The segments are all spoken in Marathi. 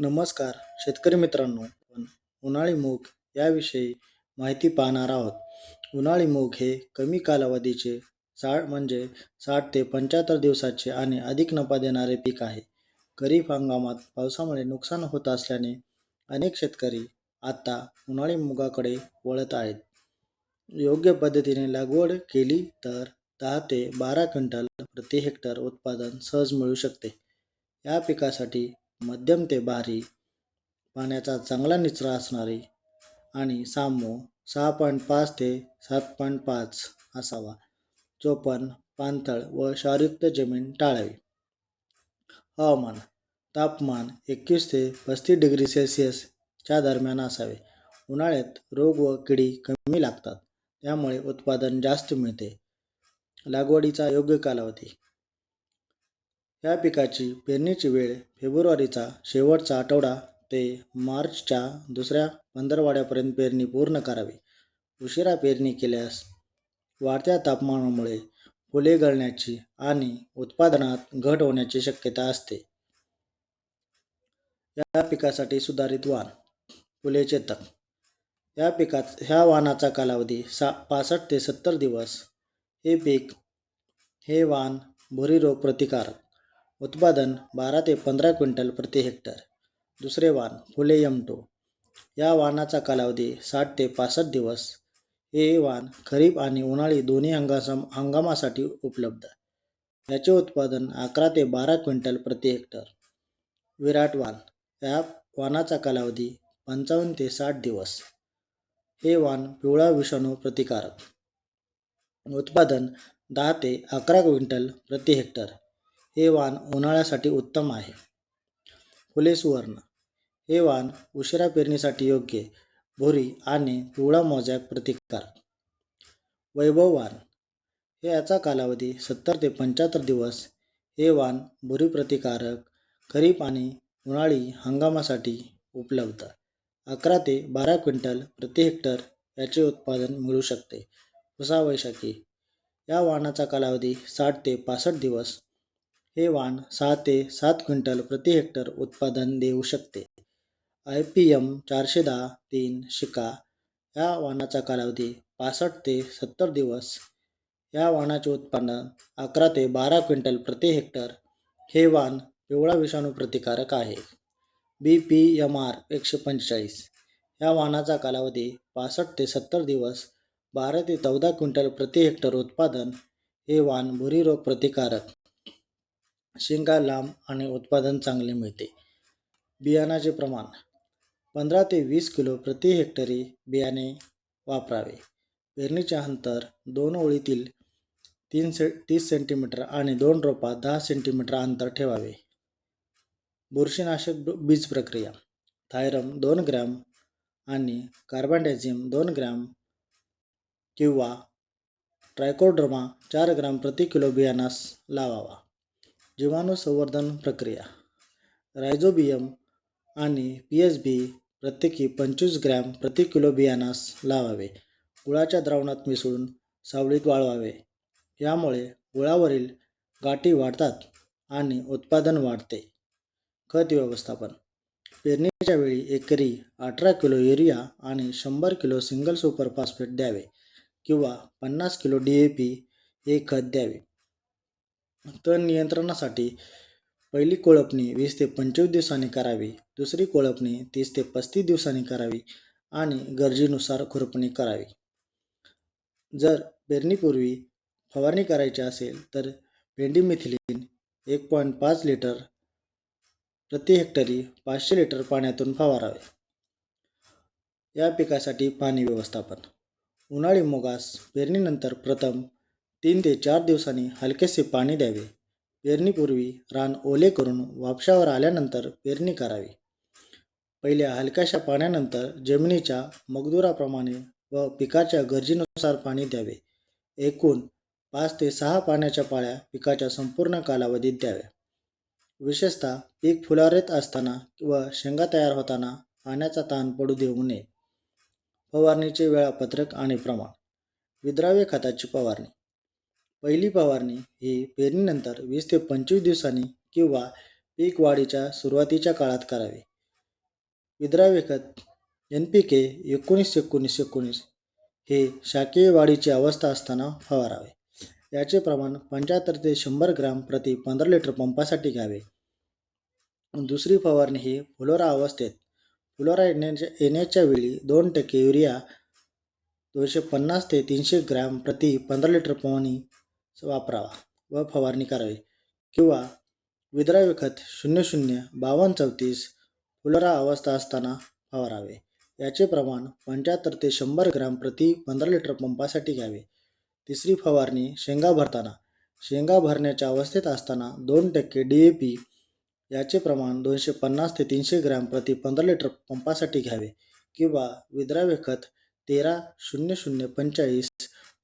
नमस्कार शेतकरी मित्रांनो. आपण उन्हाळी मूग याविषयी माहिती पाहणार आहोत. उन्हाळी मूग हे कमी कालावधीचे साठ म्हणजे साठ ते पंच्याहत्तर दिवसाचे आणि अधिक नफा देणारे पीक आहे. खरीप हंगामात पावसामुळे नुकसान होत असल्याने अनेक शेतकरी आता उन्हाळी मुगाकडे वळत आहेत. योग्य पद्धतीने लागवड केली तर दहा ते बारा क्विंटल प्रति हेक्टर उत्पादन सहज मिळू शकते. या पिकासाठी मध्यम ते भारी पाण्याचा चांगला निचरा असणारी आणि सामो सहा पॉईंट पाच ते सात पॉईंट पाच असावा. चोपन्न पाणथळ व क्षारयुक्त जमीन टाळावी. हवामान तापमान एकवीस ते पस्तीस डिग्री सेल्सिअसच्या दरम्यान असावे. उन्हाळ्यात रोग व किडी कमी लागतात त्यामुळे उत्पादन जास्त मिळते. लागवडीचा योग्य कालावधी. या पिकाची पेरणीची वेळ फेब्रुवारीचा शेवटचा आठवडा ते मार्चच्या दुसऱ्या पंधरवड्यापर्यंत पेरणी पूर्ण करावी. उशिरा पेरणी केल्यास वाढत्या तापमानामुळे फुले गळण्याची आणि उत्पादनात घट होण्याची शक्यता असते. या पिकासाठी सुधारित वाण फुले चेतक या पिकात ह्या वाणाचा कालावधी सा पासष्ट ते सत्तर दिवस. हे पीक हे वाण भुरी रोग प्रतिकारक. उत्पादन बारा ते पंधरा क्विंटल प्रति हेक्टर. दुसरे वाण फुले यमटो. या वाणाचा कालावधी साठ ते पासष्ट दिवस. हे वाण खरीप आणि उन्हाळी दोन्ही हंगासम हंगामासाठी उपलब्ध. याचे उत्पादन अकरा ते बारा क्विंटल प्रति हेक्टर. विराट वाण या वाणाचा कालावधी पंचावन्न ते साठ दिवस. हे वाण पिवळा विषाणू प्रतिकारक. उत्पादन दहा ते अकरा क्विंटल प्रति हेक्टर. हे वाण उन्हाळ्यासाठी उत्तम आहे. फुले सुवर्ण. हे वाण उशिरा पेरणीसाठी योग्य भुरी आणि पिवळा मोजॅक प्रतिकारक वैभव वाण हे याचा कालावधी सत्तर ते पंच्याहत्तर दिवस. हे वाण भुरी प्रतिकारक खरीप आणि उन्हाळी हंगामासाठी उपलब्ध. अकरा ते बारा क्विंटल प्रति हेक्टर याचे उत्पादन मिळू शकते. पुसा वैशाखी या वाणाचा कालावधी साठ ते पासष्ट दिवस. हे वाण सहा ते सात क्विंटल प्रति हेक्टर उत्पादन देऊ शकते. आय पी एम चारशे दहा तीन शिका. या वाणाचा कालावधी पासष्ट ते सत्तर दिवस. या वाणाचे उत्पादन अकरा ते बारा क्विंटल प्रति हेक्टर. हे वाण पिवळा विषाणू प्रतिकारक आहे. बी पी एम आर एकशे पंचेचाळीस. या वाणाचा कालावधी पासष्ट ते सत्तर दिवस बारा ते चौदा क्विंटल प्रति हेक्टर उत्पादन. हे वाण भुरी रोग प्रतिकारक शेंगा लांब आणि उत्पादन चांगले मिळते. बियाणाचे प्रमाण. पंधरा ते वीस किलो प्रति हेक्टरी बियाणे वापरावे. पेरणीच्या अंतर दोन ओळीतील तीन से तीस सेंटीमीटर आणि दोन रोपात दहा सेंटीमीटर अंतर ठेवावे. बुरशीनाशक बीज प्रक्रिया. थायरम दोन ग्रॅम आणि कार्बनडायझिम दोन ग्रॅम किंवा ट्रायकोड्रमा चार ग्राम प्रति किलो बियाणास लावावा. जीवाणू संवर्धन प्रक्रिया. रायझोबियम आणि पी एच बी प्रत्येकी पंचवीस ग्रॅम प्रति किलो बियाणास लावावे. गुळाच्या द्रावणात मिसळून सावळीत वाळवावे. यामुळे गुळावरील गाठी वाढतात आणि उत्पादन वाढते. खत व्यवस्थापन. पेरणीच्या वेळी एकरी अठरा किलो युरिया आणि शंभर किलो सिंगल सुपर फॉस्फेट द्यावे किंवा पन्नास किलो डी ए पी हे खत द्यावे. तण नियंत्रणासाठी पहिली कोळपणी वीस ते पंचवीस दिवसांनी करावी दुसरी कोळपणी तीस ते पस्तीस दिवसांनी करावी आणि गरजेनुसार खुरपणी करावी. जर पेरणीपूर्वी फवारणी करायची असेल तर पेंडीमिथिलीन एक पॉईंट पाच लिटर प्रति हेक्टरी पाचशे लिटर पाण्यातून फवारावे. या पिकासाठी पाणी व्यवस्थापन. उन्हाळी मुगास पेरणीनंतर प्रथम तीन ते चार दिवसांनी हलकेसे पाणी द्यावे. पेरणीपूर्वी रान ओले करून वापशावर आल्यानंतर पेरणी करावी. पहिल्या हलक्याशा पाण्यानंतर जमिनीच्या मगदुराप्रमाणे व पिकाच्या गरजेनुसार पाणी द्यावे. एकूण पाच ते सहा पाण्याच्या पाळ्या पिकाच्या संपूर्ण कालावधीत द्याव्या. विशेषतः पीक फुलारेत असताना व शेंगा तयार होताना पाण्याचा ताण पडू देऊ नये. फवारणीचे वेळापत्रक आणि प्रमाण. विद्राव्य खताची फवारणी. पहिली फवारणी ही पेरणीनंतर वीस ते पंचवीस दिवसांनी किंवा पीक वाढीच्या सुरुवातीच्या काळात करावी. विद्राव्य खत एन पी के एकोणीस एकोणीस एकोणीस हे शाकीय वाढीची अवस्था असताना फवारावे. याचे प्रमाण पंच्याहत्तर ते शंभर ग्राम प्रति पंधरा लिटर पंपासाठी घ्यावे. दुसरी फवारणी ही फुलोरा अवस्थेत. फुलोरा येण्याच्या येण्याच्या वेळी दोन टक्के युरिया दोनशे पन्नास ते तीनशे ग्रॅम प्रति पंधरा लिटर पाणी वापरावा व फवारणी करावी. किंवा विद्राव्यखत शून्य शून्य बावन्न चौतीस फुलरा अवस्था असताना फवारावे. याचे प्रमाण पंच्याहत्तर ते शंभर ग्रॅम प्रति पंधरा लिटर पंपासाठी घ्यावे. तिसरी फवारणी शेंगा भरताना. शेंगा भरण्याच्या अवस्थेत असताना दोन टक्के डी ए पी याचे प्रमाण दोनशे पन्नास ते तीनशे ग्रॅम प्रति पंधरा लिटर पंपासाठी घ्यावे. किंवा विद्राव्य खत तेरा शून्य शून्य पंचेचाळीस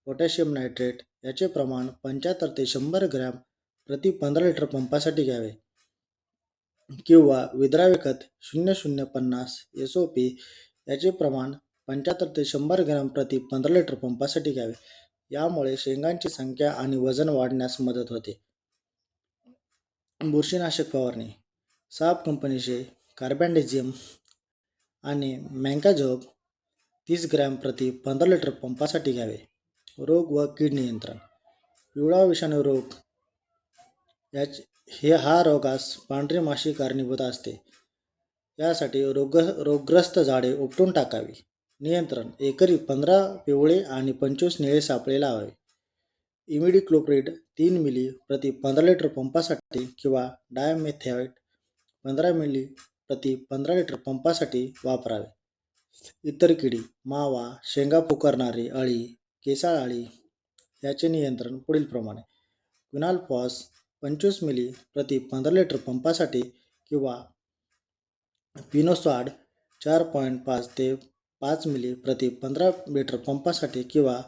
पोटॅशियम नायट्रेट याचे प्रमाण पंच्याहत्तर ते शंभर ग्रॅम प्रति पंधरा लिटर पंपासाठी घ्यावे. किंवा विद्रावे खत शून्य शून्य पन्नास एस ओ पी याचे प्रमाण पंच्याहत्तर ते शंभर ग्रॅम प्रति पंधरा लिटर पंपासाठी घ्यावे. यामुळे शेंगांची संख्या आणि वजन वाढण्यास मदत होते. बुरशीनाशक फवारणी साप कंपनीचे कार्बॅन्डेझियम आणि मँकाझोब तीस ग्रॅम प्रति पंधरा लिटर पंपासाठी घ्यावे. रोग व कीड नियंत्रण पिवळा विषाणू रोग याच हे हा रोगास पांढरी माशी कारणीभूत असते. यासाठी रोग रोगग्रस्त झाडे उपटून टाकावी. नियंत्रण एकरी पंधरा पिवळे आणि पंचवीस निळे सापळे लावावे. इमिडिक्लोप्रिड तीन मिली प्रति पंधरा लिटर पंपासाठी किंवा डायमेथाइड पंधरा मिली प्रति पंधरा लिटर पंपासाठी वापरावे. इतर किडी मावा शेंगा पुकारणारी अळी केसाळआळी याचे नियंत्रण पुढीलप्रमाणे. क्विनाल फॉस पंचवीस मिली प्रति पंधरा लिटर पंपासाठी किंवा पिनोसॉड चार पॉईंट पाच ते पाच मिली प्रति पंधरा लिटर पंपासाठी किंवा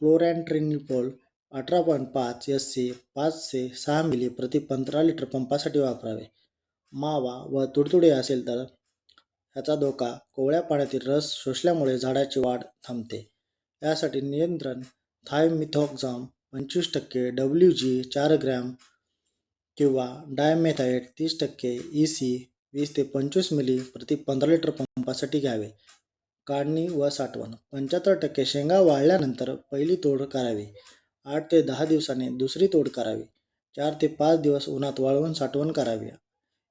क्लोरॅन्ट्रिनिपोल अठरा पॉईंट पाच एस सी पाच से सहा मिली प्रति पंधरा लिटर पंपासाठी वापरावे. मावा व तुडतुडे असेल तर याचा धोका कोवळ्या पाण्यातील रस शोषल्यामुळे झाडाची वाढ थांबते. यासाठी नियंत्रण थायमिथॉक्झाम पंचवीस टक्के डब्ल्यू जी चार ग्रॅम किंवा डायमेथाइड तीस टक्के ई सी वीस ते पंचवीस मिली प्रति पंधरा लिटर पंपासाठी घ्यावे. काढणी व साठवण. पंच्याहत्तर टक्के शेंगा वाळल्यानंतर पहिली तोड करावी. आठ ते दहा दिवसांनी दुसरी तोड करावी. चार ते पाच दिवस उन्हात वाळवून साठवण करावी.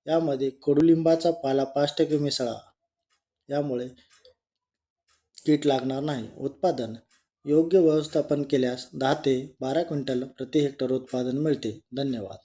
यामध्ये कडुलिंबाचा पाला पाच टक्के मिसळा. यामुळे कीट लागणार नाही. उत्पादन योग्य व्यवस्थापन केल्यास दहा ते बारा क्विंटल प्रति हेक्टर उत्पादन मिळते. धन्यवाद.